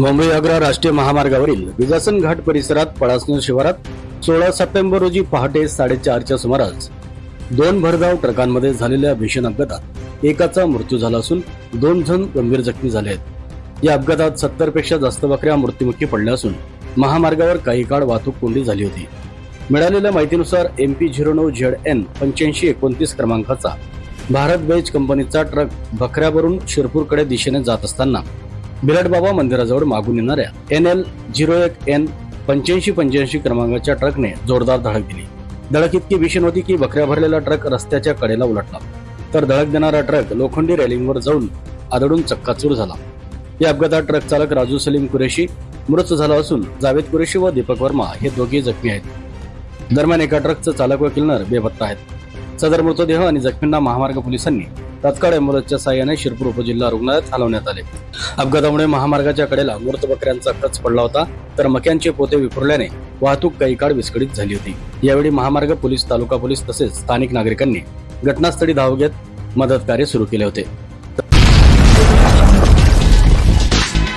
मुंबई आग्रा राष्ट्रीय महामार्गावरील विजासन घाट परिसरात पळासण शिवारात सोळा सप्टेंबर रोजी पहाटे साडेचारच्या सुमारास दोन भरधाव ट्रकांमध्ये झालेल्या भीषण अपघातात एकाचा मृत्यू झाला असून दोन जण गंभीर जखमी झाले आहेत. या अपघातात सत्तरपेक्षा जास्त बकऱ्या मृत्युमुखी पडल्या असून महामार्गावर काही काळ वाहतूक कोंडी झाली होती. मिळालेल्या माहितीनुसार एम पी झिरो नऊ झेड एन पंच्याऐंशी एकोणतीस क्रमांकाचा भारत बेज कंपनीचा ट्रक बकऱ्यावरून शिरपूरकडे दिशेने जात असताना बिराटबाबा मंदिराजवळ मागून येणाऱ्या एन एल झिरो एक एन पंच्याऐंशी पंच्याऐंशी क्रमांकाच्या ट्रकने जोरदार धडक दिली. धडक इतकी भीषण होती की बकऱ्या भरलेला ट्रक रस्त्याच्या कडेला उलटला. तर धडक देणारा ट्रक लोखंडी रेलिंगवर जाऊन आदळून चक्काचूर झाला. या अपघातात ट्रक चालक राजू सलीम कुरेशी मृत झाला असून जावेद कुरेशी व दीपक वर्मा हे दोघे जखमी आहेत. दरम्यान एका ट्रकचं चालक व किल्नर बेपत्ता आहेत. सदर मृतदेह आणि जखमींना महामार्ग पोलिसांनी तात्काळ अँब्युलन्सच्या साह्याने शिरपूर उपजिल्हा रुग्णालयात हलवण्यात आले. अपघातामुळे महामार्गाच्या कडेला मृत बकऱ्यांचा कच पडला होता तर मक्यांचे पोते विखुरल्याने वाहतूक काही काळ विस्कळीत झाली होती. यावेळी महामार्ग पोलीस तालुका पोलीस तसेच स्थानिक नागरिकांनी घटनास्थळी धाव घेत मदत कार्य सुरू केले होते.